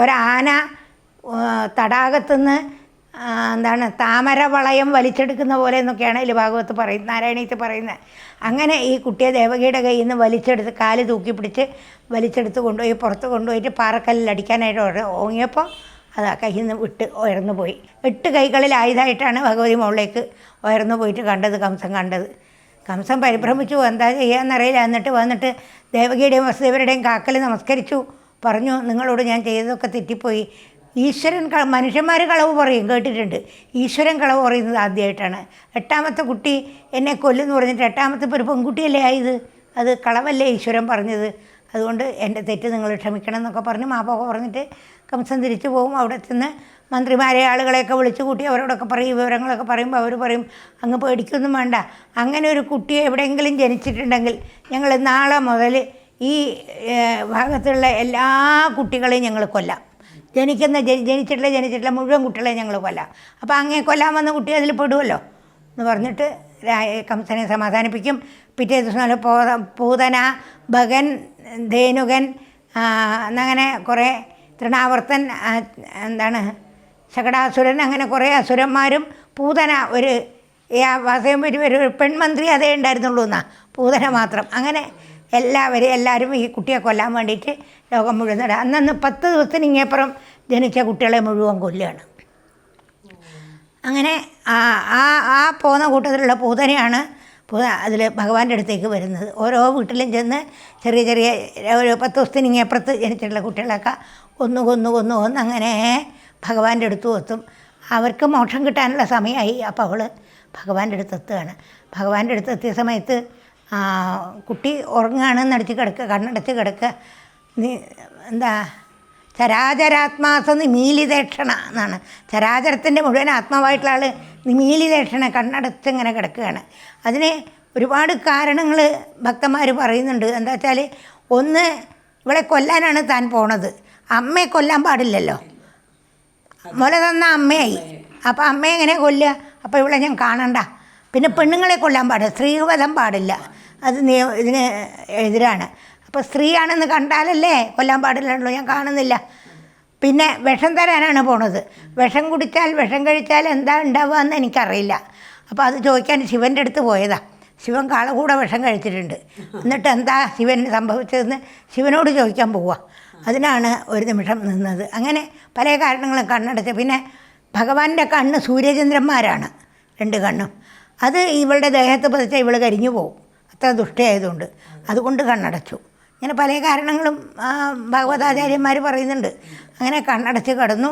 ഒരാന തടാകത്തു നിന്ന് എന്താണ് താമര വളയം വലിച്ചെടുക്കുന്ന പോലെ എന്നൊക്കെയാണ് ഇതിൽ ഭാഗവത്ത് പറയുന്നത് നാരായണീയത്തിൽ പറയുന്നത്. അങ്ങനെ ഈ കുട്ടിയെ ദേവകിയുടെ കയ്യിൽ നിന്ന് വലിച്ചെടുത്ത് കാൽ തൂക്കി പിടിച്ച് വലിച്ചെടുത്ത് കൊണ്ടുപോയി പുറത്ത് കൊണ്ടുപോയിട്ട് പാറക്കല്ലിൽ അടിക്കാനായിട്ട് ഓങ്ങിയപ്പോൾ അത് ആ കയ്യിൽ നിന്ന് വിട്ട് ഉയർന്നു പോയി. എട്ട് കൈകളിൽ ഭഗവതി മുകളിലേക്ക് ഉയർന്നു പോയിട്ട് കണ്ടത് കംസം കണ്ടത്. കംസം പരിഭ്രമിച്ചു എന്താ ചെയ്യാന്നറിയില്ല എന്നിട്ട് വന്നിട്ട് ദേവകിയുടെയും വസുദേവരുടെയും കാക്കൽ നമസ്കരിച്ചു. പറഞ്ഞു നിങ്ങളോട് ഞാൻ ചെയ്തതൊക്കെ തെറ്റിപ്പോയി. ഈശ്വരൻ മനുഷ്യന്മാർ കളവ് പറയും കേട്ടിട്ടുണ്ട്. ഈശ്വരൻ കളവ് പറയുന്നത് ആദ്യമായിട്ടാണ് എട്ടാമത്തെ കുട്ടി എന്നെ കൊല്ലുമെന്ന് പറഞ്ഞിട്ട് എട്ടാമത്തെ ഒരു പെൺകുട്ടിയല്ലേ ആയത്? അത് കളവല്ലേ ഈശ്വരൻ പറഞ്ഞത്? അതുകൊണ്ട് എന്റെ തെറ്റ് നിങ്ങൾ ക്ഷമിക്കണം എന്നൊക്കെ പറഞ്ഞ് മാപ്പൊക്കെ പറഞ്ഞിട്ട് കംസൻ തിരിച്ചു പോകും അവിടെ ചെന്ന് മന്ത്രിമാരെ ആളുകളെയൊക്കെ വിളിച്ചു കൂട്ടി അവരോടൊക്കെ പറയും വിവരങ്ങളൊക്കെ പറയുമ്പോൾ അവർ പറയും അങ്ങ് പേടിക്കൊന്നും വേണ്ട. അങ്ങനെ ഒരു കുട്ടിയെ എവിടെയെങ്കിലും ജനിച്ചിട്ടുണ്ടെങ്കിൽ ഞങ്ങൾ നാളെ മുതൽ ഈ ഭാഗത്തുള്ള എല്ലാ കുട്ടികളെയും ഞങ്ങൾ കൊല്ലാം. ജനിക്കുന്ന ജനി- ജനിച്ചിട്ടുള്ള ജനിച്ചിട്ടുള്ള മുഴുവൻ കുട്ടികളെ ഞങ്ങൾ കൊല്ലാം. അപ്പോൾ അങ്ങേ കൊല്ലാൻ വന്ന കുട്ടി അതിൽ പെടുമല്ലോ എന്ന് പറഞ്ഞിട്ട് കംസനെ സമാധാനിപ്പിക്കും. പിറ്റേ ദിവസം പോ പൂതന ഭഗൻ ധേനുകൻ എന്നങ്ങനെ കുറേ തൃണാവർത്തൻ എന്താണ് ശകടാസുരൻ അങ്ങനെ കുറേ അസുരന്മാരും പൂതന ഒരു വാസയം ഒരു പെൺമന്ത്രി അതേ ഉണ്ടായിരുന്നുള്ളൂ എന്നാ പൂതന മാത്രം. അങ്ങനെ എല്ലാവരും എല്ലാവരും ഈ കുട്ടിയെ കൊല്ലാൻ വേണ്ടിയിട്ട് ലോകം മുഴുവൻ നട അന്നന്ന് പത്ത് ദിവസത്തിന് ഇങ്ങേപ്പുറം ജനിച്ച കുട്ടികളെ മുഴുവൻ കൊല്ലുകയാണ്. അങ്ങനെ ആ ആ ആ പോകുന്ന കൂട്ടത്തിലുള്ള പൂതനയാണ് പൂത അതിൽ ഭഗവാന്റെ അടുത്തേക്ക് വരുന്നത്. ഓരോ വീട്ടിലും ചെന്ന് ചെറിയ ചെറിയ ഒരു പത്ത് ദിവസത്തിന് ഇങ്ങേപ്പുറത്ത് ജനിച്ചിട്ടുള്ള കുട്ടികളൊക്കെ ഒന്ന് കൊന്നു കൊന്നു കൊന്ന് അങ്ങനെ ഭഗവാന്റെ അടുത്തും എത്തും. അവർക്ക് മോക്ഷം കിട്ടാനുള്ള സമയമായി. അപ്പോൾ അവൾ ഭഗവാന്റെ അടുത്ത് എത്തുകയാണ്. ഭഗവാന്റെ അടുത്ത് എത്തിയ സമയത്ത് കുട്ടി ഉറങ്ങുകയാണ് നടത്തി കിടക്കുക കണ്ണടച്ച് കിടക്കുക എന്താ ചരാചരാത്മാസ നിമീലിതേക്ഷണ എന്നാണ്. ചരാചരത്തിന്റെ മുഴുവൻ ആത്മാവായിട്ടുള്ള ആൾ നിമീലിതേക്ഷണ കണ്ണടച്ച് ഇങ്ങനെ കിടക്കുകയാണ്. അതിന് ഒരുപാട് കാരണങ്ങൾ ഭക്തന്മാർ പറയുന്നുണ്ട്. എന്താ വെച്ചാൽ ഒന്ന് ഇവളെ കൊല്ലാനാണ് താൻ പോണത്. അമ്മയെ കൊല്ലാൻ പാടില്ലല്ലോ. മുല തന്ന അമ്മയായി. അപ്പോൾ അമ്മയെ എങ്ങനെ കൊല്ലുക? അപ്പോൾ ഇവിടെ ഞാൻ കാണണ്ട. പിന്നെ പെണ്ണുങ്ങളെ കൊല്ലാൻ പാടില്ല. സ്ത്രീവധം പാടില്ല. അത് നിയ- ഇതിന് എതിരാണ്. അപ്പോൾ സ്ത്രീയാണെന്ന് കണ്ടാലല്ലേ കൊല്ലാൻ പാടില്ലല്ലോ ഞാൻ കാണുന്നില്ല. പിന്നെ വിഷം തരാനാണ് പോണത്. വിഷം കുടിച്ചാൽ വിഷം കഴിച്ചാൽ എന്താ ഉണ്ടാവുക എന്ന് എനിക്കറിയില്ല. അപ്പോൾ അത് ചോദിക്കാൻ ശിവന്റെ അടുത്ത് പോയതാ. ശിവൻ കാളകൂടെ വിഷം കഴിച്ചിട്ടുണ്ട്. എന്നിട്ട് എന്താ ശിവന് സംഭവിച്ചതെന്ന് ശിവനോട് ചോദിക്കാൻ പോവുക അതിനാണ് ഒരു നിമിഷം നിന്നത്. അങ്ങനെ പല കാരണങ്ങളും കണ്ണടച്ച്. പിന്നെ ഭഗവാന്റെ കണ്ണ് സൂര്യചന്ദ്രന്മാരാണ് രണ്ട് കണ്ണും. അത് ഇവളുടെ ദേഹത്ത് പതിച്ചാൽ ഇവൾ കരിഞ്ഞു പോകും അത്ര ദുഷ്ടയായതുകൊണ്ട്. അതുകൊണ്ട് കണ്ണടച്ചു. ഇങ്ങനെ പല കാരണങ്ങളും ഭഗവതാചാര്യന്മാർ പറയുന്നുണ്ട്. അങ്ങനെ കണ്ണടച്ച് കടന്നു.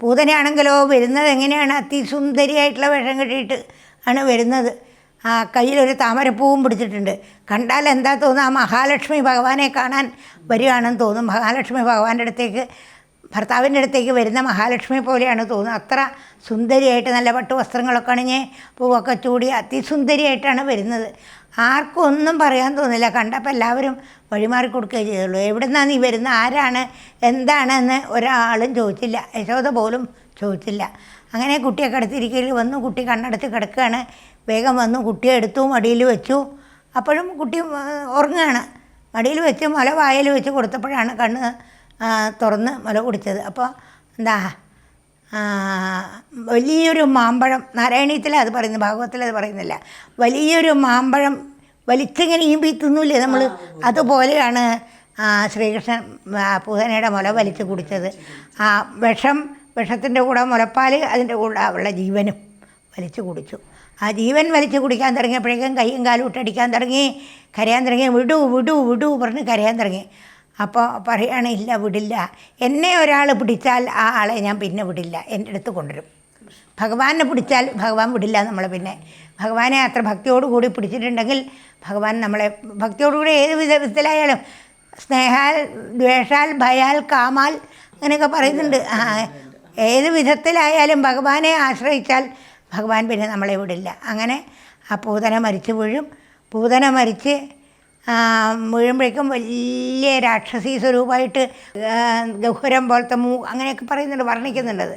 പൂതനയാണെങ്കിലോ വരുന്നത് എങ്ങനെയാണ്? അതിസുന്ദരിയായിട്ടുള്ള വേഷം കെട്ടിയിട്ട് ആണ് വരുന്നത്. ആ കയ്യിലൊരു താമരപ്പൂവും പിടിച്ചിട്ടുണ്ട്. കണ്ടാൽ എന്താ തോന്നുക? ആ മഹാലക്ഷ്മി ഭഗവാനെ കാണാൻ വരികയാണെന്ന് തോന്നും. മഹാലക്ഷ്മി ഭഗവാന്റെ അടുത്തേക്ക് ഭർത്താവിന്റെ അടുത്തേക്ക് വരുന്ന മഹാലക്ഷ്മി പോലെയാണ് തോന്നുന്നത് അത്ര സുന്ദരിയായിട്ട് നല്ല പട്ടു വസ്ത്രങ്ങളൊക്കെ അണിഞ്ഞ് പൂവൊക്കെ ചൂടി അതിസുന്ദരിയായിട്ടാണ് വരുന്നത്. ആർക്കും ഒന്നും പറയാൻ തോന്നില്ല. കണ്ടപ്പോൾ എല്ലാവരും വഴിമാറി കൊടുക്കുകയേ ചെയ്തുള്ളൂ. എവിടെ നിന്നാണ് നീ വരുന്നത് ആരാണ്? എന്താണെന്ന് ഒരാളും ചോദിച്ചില്ല. യശോദ പോലും ചോദിച്ചില്ല. അങ്ങനെ കുട്ടിയെ കിടത്തിരിക്കയിൽ വന്നു. കുട്ടി കണ്ണടച്ച് കിടക്കുകയാണ്. വേഗം വന്നു. കുട്ടിയെ എടുത്തു മടിയിൽ വെച്ചു. അപ്പോഴും കുട്ടി ഉറങ്ങുകയാണ്. മടിയിൽ വെച്ച് മുല വായിൽ വെച്ച് കൊടുത്തപ്പോഴാണ് കണ്ണ് തുറന്ന് മുല കുടിച്ചത്. അപ്പോൾ എന്താ? വലിയൊരു മാമ്പഴം നാരായണീയത്തിൽ അത് പറയുന്നു ഭാഗവത്തിൽ അത് പറയുന്നില്ല. വലിയൊരു മാമ്പഴം വലിച്ചിങ്ങനെ ഈമ്പി തിന്നൂലേ നമ്മൾ അതുപോലെയാണ് ശ്രീകൃഷ്ണൻ പൂതനയുടെ മുല വലിച്ചു കുടിച്ചത്. ആ വിഷം വിഷത്തിന്റെ കൂടെ മുലപ്പാൽ അതിന്റെ കൂടെ അവളുടെ ജീവനും വലിച്ചു കുടിച്ചു. ആ ജീവൻ വലിച്ചു കുടിക്കാൻ തുടങ്ങിയപ്പോഴേക്കും കയ്യും കാലും ഇട്ടടിക്കാൻ തുടങ്ങി. കരയാൻ തുടങ്ങി. വിടൂ വിടൂ വിടൂ പറഞ്ഞ് കരയാൻ തുടങ്ങി. അപ്പോൾ പറയുകയാണ് ഇല്ല വിടില്ല. എന്നെ ഒരാൾ പിടിച്ചാൽ ആ ആളെ ഞാൻ പിന്നെ വിടില്ല. എന്റെ അടുത്ത് കൊണ്ടുവരും. ഭഗവാനെ പിടിച്ചാൽ ഭഗവാൻ വിടില്ല നമ്മളെ പിന്നെ. ഭഗവാനെ അത്ര ഭക്തിയോടുകൂടി പിടിച്ചിട്ടുണ്ടെങ്കിൽ ഭഗവാൻ നമ്മളെ ഭക്തിയോടുകൂടി ഏത് വിധ വിധത്തിലായാലും സ്നേഹാൽ ദ്വേഷാൽ ഭയാൽ കാമാൽ അങ്ങനെയൊക്കെ പറയുന്നുണ്ട്. ഏത് വിധത്തിലായാലും ഭഗവാനെ ആശ്രയിച്ചാൽ ഭഗവാൻ പിന്നെ നമ്മളെ വിടില്ല. അങ്ങനെ ആ പൂതന മരിച്ചു വീഴും. പൂതന മരിച്ച് ആ, വീഴുമ്പോഴേക്കും വലിയ രാക്ഷസീ സ്വരൂപമായിട്ട് ഗഹുരം പോലത്തെ മൂ അങ്ങനെയൊക്കെ പറയുന്നുണ്ട് വർണിക്കുന്നുണ്ടത്